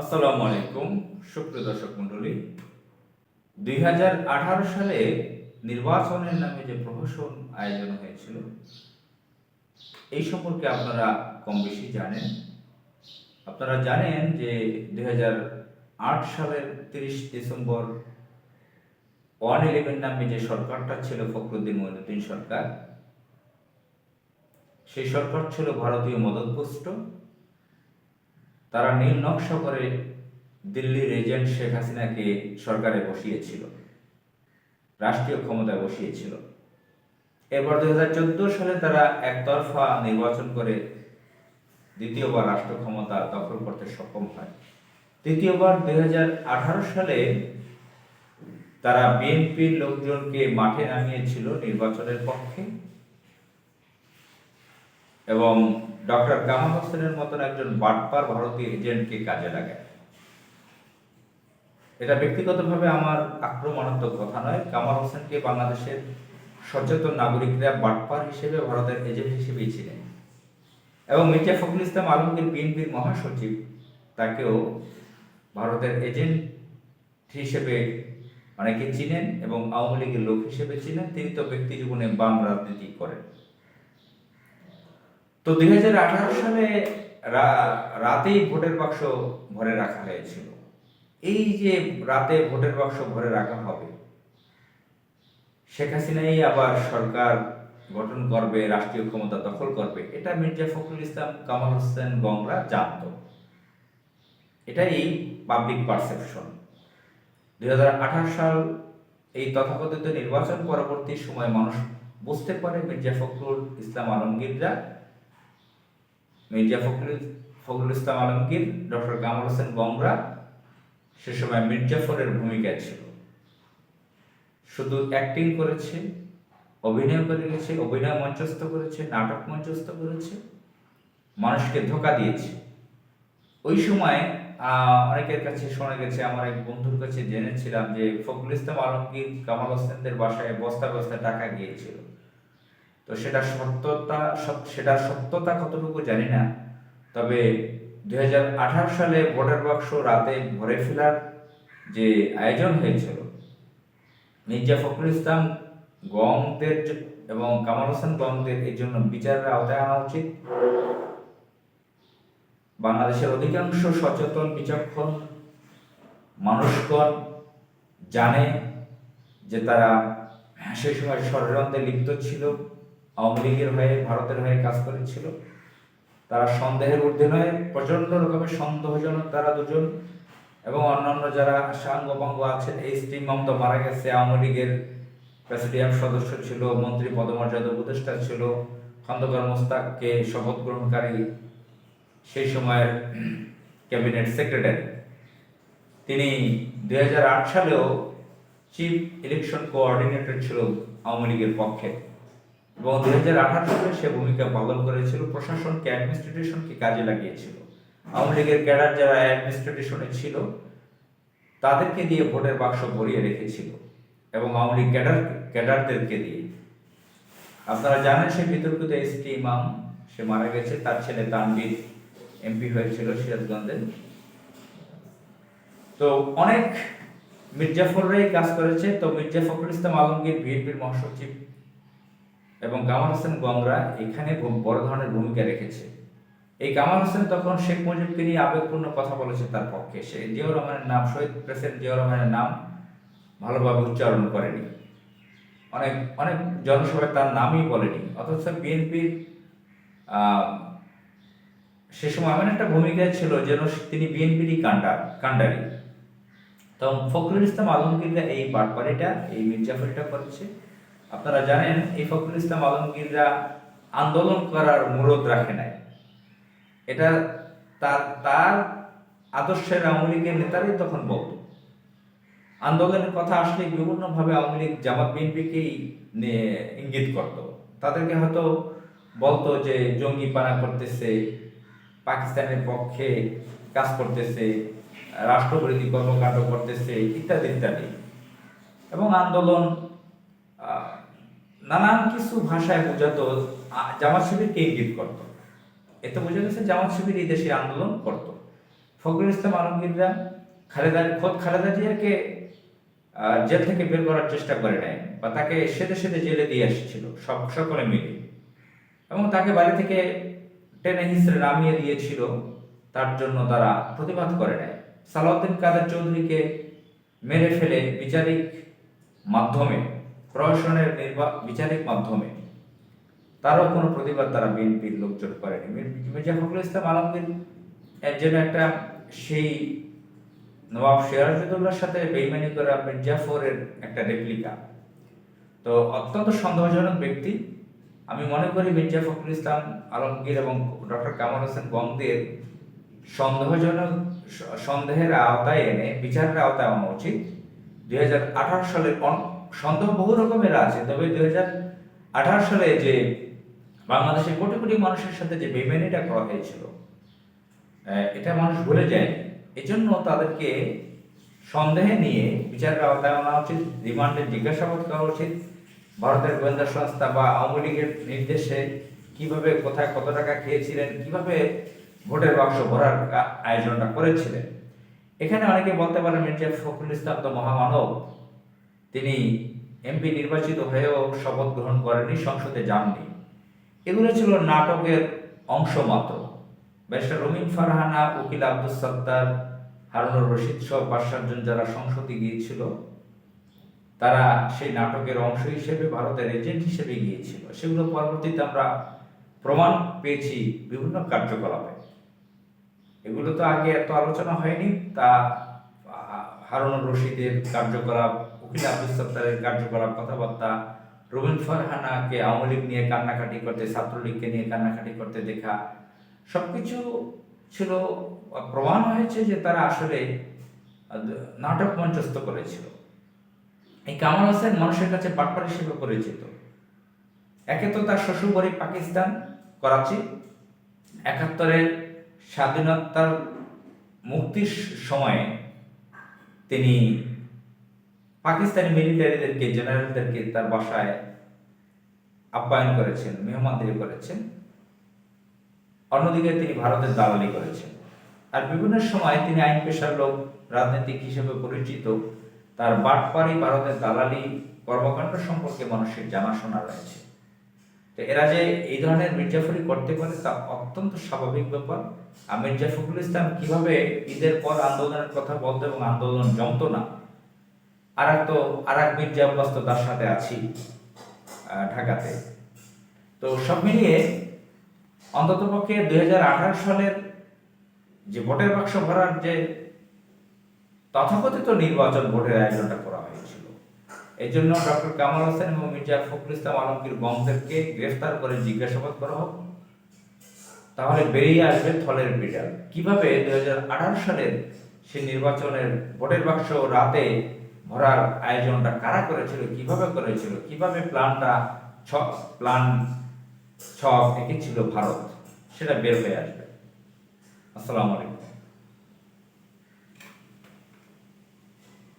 আসসালামু আলাইকুম, সুপ্রিয় দর্শক মণ্ডলী। দুই সালে নির্বাচনের নামে যে প্রহসন আয়োজন হয়েছিল, এই সম্পর্কে আপনারা কম বেশি জানেন। আপনারা জানেন যে দুই হাজার আট সালের তিরিশ ডিসেম্বর ওয়ান ইলেভেন নামে যে সরকারটা ছিল, ফখরুদ্দিন মহিনুদ্দিন সরকার, সেই সরকার ছিল ভারতীয় মদতপুষ্ট। তারা নীল নকশা করে দিল্লির এজেন্ট শেখ হাসিনাকে সরকারে বসিয়েছিল, রাষ্ট্রীয় ক্ষমতায় বসিয়েছিল। এরপর দুই হাজার চোদ্দ সালে তারা একতরফা নির্বাচন করে দ্বিতীয়বার রাষ্ট্র ক্ষমতা দখল করতে সক্ষম হয়। তৃতীয়বার দুই হাজার আঠারো সালে তারা বিএনপির লোকজনকে মাঠে নামিয়েছিল নির্বাচনের পক্ষে। এবং ডক্টর কামাল হোসেনের মতন একজন বাটপার ভারতীয় এজেন্টকে কাজে লাগায় এটা ব্যক্তিগতভাবে আমার আক্রমণাত্মক কথা নয়। কামাল হোসেনকে বাংলাদেশের সচেতন নাগরিকরা বাটপার হিসেবে ভারতের এজেন্ট হিসেবেই ছিলেন এবং মির্জা ফখরুল ইসলাম আলমগীর বিএনপির মহাসচিব, তাকেও ভারতের এজেন্ট হিসেবে অনেকে চিনেন এবং আওয়ামী লীগের লোক হিসেবে চিনেন। তিনি তো ব্যক্তি জীবনে বাম রাজনীতি করেন। তো দুই হাজার আঠারো সালে রাতেই ভোটের বাক্স ভরে রাখা হয়েছিল। এই যে রাতে ভোটের বাক্স ভরে রাখা হবে, শেখ হাসিনাই আবার সরকার গঠন করবে, রাষ্ট্রীয় ক্ষমতা দখল করবে, এটা মির্জা ফখরুল ইসলাম, কামাল হোসেন গংরা জানত। এটাই পাবলিক পারসেপশন দুই হাজার আঠারো সাল এই তথাকথিত নির্বাচন পরবর্তী সময় মানুষ বুঝতে পারে মির্জা ফখরুল ইসলাম আলমগীররা মির্জা ফখরুল ফখরুল ইসলাম আলমগীর ডক্টর কামাল হোসেন গংরা সে সময় মির্জাফরের ভূমিকা ছিল। শুধু অ্যাক্টিং করেছে, অভিনয় করে গেছে, অভিনয় মঞ্চস্থ করেছে, নাটক মঞ্চস্থ করেছে, মানুষকে ধোকা দিয়েছে। ওই সময় অনেকের কাছে শোনা গেছে, আমার এক বন্ধুর কাছে জেনেছিলাম যে ফখরুল ইসলাম আলমগীর কামাল হোসেনদের বাসায় বস্তা বস্তা টাকা গিয়েছিল। তো সেটা সত্যতা সেটা সত্যতা কতটুকু জানি না। তবে দু হাজার আঠারো সালে ভোটার বাক্স রাতে ভরে ফেলার যে আয়োজন হয়েছিল, মির্জা ফখরুল ইসলাম, গংদের জ- এবং কামাল হোসেন গংদের এই জন্য বিচারের আওতায় আনা উচিত। বাংলাদেশের অধিকাংশ সচেতন, বিচক্ষণ মানুষগণ জানে যে তারা সেই সময় ষড়যন্ত্রে লিপ্ত ছিল। আওয়ামী লীগের হয়ে, ভারতের হয়ে কাজ করেছিল। তারা সন্দেহের ঊর্ধ্বে নয় প্রচণ্ড রকমের সন্দেহজনক তারা দুজন এবং অন্যান্য যারা সাঙ্গপাঙ্গ আছেন এই স্ত্রী মমতা মারা গেছে, আওয়ামী লীগের প্রেসিডিয়াম সদস্য ছিল, মন্ত্রী পদমর্যাদা উপদেষ্টা ছিল, খন্দকার মোস্তাককে শপথ গ্রহণকারী, সেই সময়ের ক্যাবিনেট সেক্রেটারি। তিনি দুই হাজার আট সালেও চিফ ইলেকশন কোঅর্ডিনেটর ছিল আওয়ামী লীগের পক্ষে। এবং দুই হাজার সালে সে ভূমিকা পালন করেছিল। প্রশাসনকে অ্যাডমিনিস্ট্রেশনকে কাজে লাগিয়েছিল। আওয়ামী লীগের ক্যাডার যারা অ্যাডমিনিস্ট্রেশনে ছিল, তাদেরকে দিয়ে ভোটের বাক্স ভরিয়ে রেখেছিল এবং আওয়ামী লীগ ক্যাডার, ক্যাডারদেরকে দিয়ে। আপনারা জানেন সে বিতর্কিত এসটি ইমাম, সে মারা গেছে, তার ছেলে তানবির এমপি হয়েছিল সিরাজগঞ্জে। তো অনেক মির্জাফররাই কাজ করেছে। তো মির্জা ফখরুল ইসলাম আলমগীর বিএনপির মহাসচিব এবং কামাল হোসেন গংরা এখানে বড় ধরনের ভূমিকা রেখেছে। এই কামাল হোসেন তখন শেখ মুজিবকে নিয়ে আবেগপূর্ণ কথা বলেছে তার পক্ষে। সে জিয়াউর রহমানের নাম, শহীদ প্রেসিডেন্ট জিয়াউর রহমানের নাম ভালোভাবে উচ্চারণ করেনি। অনেক অনেক জনসভায় তার নামই বলেনি। অথচ বিএনপির সে সময় এমন একটা ভূমিকা ছিল যেন তিনি বিএনপিরই কান্ডার কান্ডারি তো ফখরুল ইসলাম আলমগীররা এই বাটপাড়িটা, এই মির্জাফরিটা করেছে। আপনারা জানেন, এই ফখরুল ইসলাম আলমগীররা আন্দোলন করার মুরদ রাখে নাই। এটা তার তার আদর্শের আওয়ামী লীগের নেতারাই তখন বলতো। আন্দোলনের কথা আসলে বিভিন্নভাবে আওয়ামী লীগ, জামাত বিএনপিকেই ইঙ্গিত করত। তাদেরকে হয়তো বলতো যে, জঙ্গি পানা করতেছে, পাকিস্তানের পক্ষে কাজ করতেছে, রাষ্ট্রবিরোধী কর্মকাণ্ড করতেছে, ইত্যাদি ইত্যাদি। এবং আন্দোলন নানান কিছু ভাষায় বোঝাতো জামাত শিবিরকে ইঙ্গিত করত? এতে বোঝা গেছে জামাত শিবির এই দেশে আন্দোলন করত। ফখরুল ইসলাম আলমগীররা খালেদা, খোদ খালেদা জিয়াকে জেল থেকে বের করার চেষ্টা করে নেয় বা তাকে সেদে সেদে জেলে দিয়ে এসেছিল সব, সকলে মিলে। এবং তাকে বাড়ি থেকে টেনে হিসেবে নামিয়ে দিয়েছিল, তার জন্য তারা প্রতিবাদ করে নেয় সালাউদ্দিন কাদের চৌধুরীকে মেরে ফেলে বিচারিক মাধ্যমে প্রশাসনের বিচারিক মাধ্যমে। তারও কোনো প্রতিবাদ তারা বিএনপির লোকজন করেনি। মির- মির্জা ফখরুল ইসলাম আলমগীর এর জন্য একটা সেই নবাব সিরাজউদ্দৌলার সাথে বেইমানি করা মির্জাফরের একটা রেপ্লিকা তো অত্যন্ত সন্দেহজনক ব্যক্তি। আমি মনে করি মির্জা ফখরুল ইসলাম আলমগীর এবং ডক্টর কামাল হোসেন গঙ্গদের সন্দেহজনক সন্দেহের আওতায় এনে, বিচারের আওতায় আনা উচিত। দুই হাজার আঠারো সালের সন্দেহ বহু রকমের আছে, তবে হাজার আঠারো সালে যে বাংলাদেশের কোটি কোটি মানুষের সাথে যে বেমেনিটা করা হয়েছিল এটা মানুষ ভুলে যায় এজন্য তাদেরকে সন্দেহে নিয়ে বিচারের আওতায় আনা উচিত রিমান্ডে জিজ্ঞাসাবাদ করা উচিত। ভারতের গোয়েন্দা সংস্থা বা আওয়ামী লীগের নির্দেশে কীভাবে, কোথায় কত টাকা খেয়েছিলেন, কীভাবে ভোটের বাক্স ভরার আয়োজনটা করেছিলেন। এখানে অনেকে বলতে পারেন মির্জা ফখরুল ইসলাম তো মহামানব। তিনি এমপি নির্বাচিত হয়েও শপথ গ্রহণ করেননি, সংসদে যাননি। এগুলো ছিল নাটকের অংশ মাত্র। ব্যারিস্টার রমিন ফারহানা, উকিল আব্দুল সত্তার, হারুনুর রশিদ সহ পাঁচ সাতজন যারা সংসদে গিয়েছিল, তারা সেই নাটকের অংশ হিসেবে ভারতের এজেন্ট হিসেবে গিয়েছিল। সেগুলো পরবর্তীতে আমরা প্রমাণ পেয়েছি বিভিন্ন কার্যকলাপে। এগুলো তো আগে এত আলোচনা হয়নি, তা হারুনুর রশিদের কার্যকলাপ আব্দুল সত্তারের কার্যকলাপ কথাবার্তা। রবীন ফারহানাকে আওয়ামী লীগ নিয়ে কান্নাকাটি করতে ছাত্রলীগকে নিয়ে কান্নাকাটি করতে দেখা। সবকিছু ছিল আহ, প্রমাণ হয়েছে যে তারা আসলে নাটক মঞ্চস্থ করেছিল। এই কামাল হোসেন মানুষের কাছে পাটপার হিসেবে পরিচিত। একে তো তার শ্বশুরবাড়ি পাকিস্তান করাচি। একাত্তরের স্বাধীনতার মুক্তির সময়ে তিনি পাকিস্তানি মিলিটারিদেরকে জেনারেলদেরকে তার বাসায় আপ্যায়ন করেছেন, মেহমানদারি করেছেন। অন্যদিকে তিনি ভারতের দালালি করেছেন। আর বিভিন্ন সময় তিনি আইন পেশার লোক, রাজনৈতিক হিসেবে পরিচিত। তার বাটপাড়ি ভারতের দালালি কর্মকাণ্ড সম্পর্কে মানুষের জানাশোনা রয়েছে। তো এরা যে এই ধরনের মির্জাফরি করতে পারে তা অত্যন্ত স্বাভাবিক ব্যাপার। আর মির্জা ফখরুল ইসলাম কীভাবে ঈদের পর আন্দোলনের কথা বলতো এবং আন্দোলন জমতো না আর এক তো আর এক মির্জা আব্বাস তো তার সাথে আছি ঢাকাতে। তো সব মিলিয়ে অন্তত পক্ষে দু হাজার আঠারো সালের যে ভোটের বাক্স ভরার যে তথাকথিত নির্বাচন ভোটের আয়োজনটা করা হয়েছিল। এই জন্য ডক্টর কামাল হোসেন এবং মির্জা ফখরুল ইসলাম আলমগীর গমদেরকে গ্রেফতার করে জিজ্ঞাসাবাদ করা হোক, তাহলে বেরিয়ে আসবে থলের বিড়াল কীভাবে দুই হাজার আঠারো সালের সেই নির্বাচনের ভোটের বাক্স রাতে ভরার আয়োজনটা কারা করেছিল, কীভাবে করেছিল, কীভাবে প্ল্যানটা ছক প্ল্যান ছক এঁকেছিল ভারত, সেটা বের হয়ে আসবে। আসসালামু আলাইকুম।